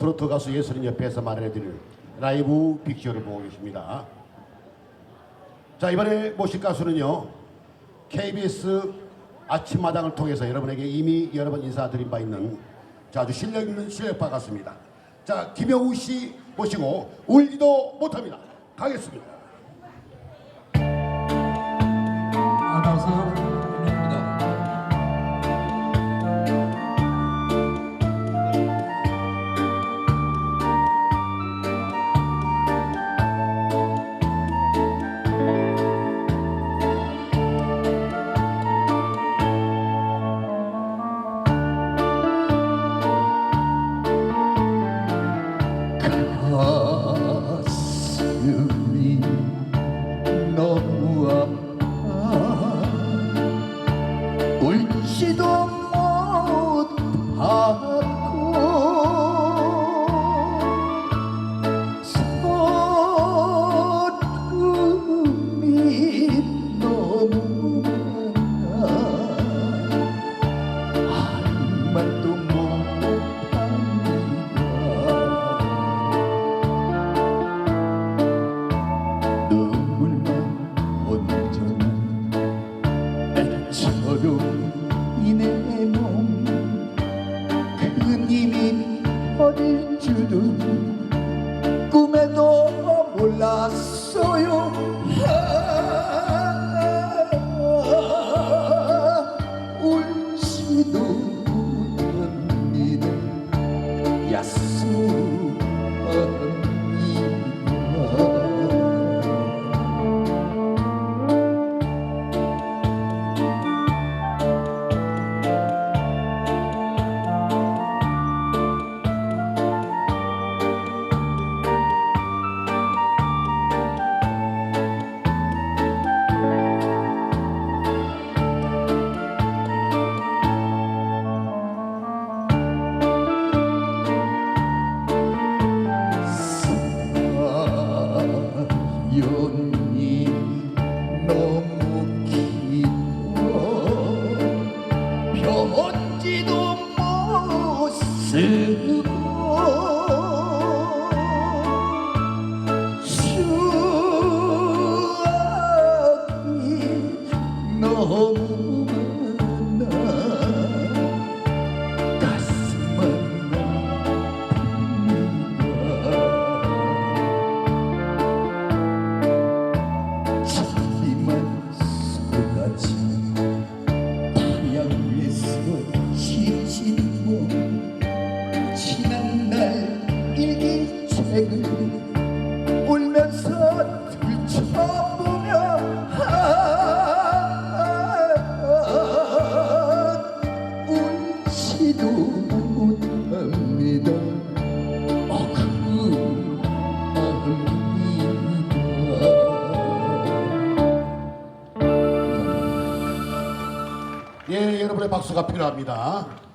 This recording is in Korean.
트로트 가수 예술인 옆에서 마련해드릴 라이브 빅쇼를 보고 계십니다. 자 이번에 모실 가수는요 KBS 아침마당을 통해서 여러분에게 이미 여러 번 인사드린 바 있는 자, 아주 실력 있는 실력파 가수입니다. 자 김영우 씨 모시고 울지도 못합니다. 가겠습니다. 가슴이 너무 아파. 울지도 못하고 서름이 너무 많아 한 말도 애처럼 이내몸. 그님이 어릴 줄은 you. 예 여러분의 박수가 필요합니다.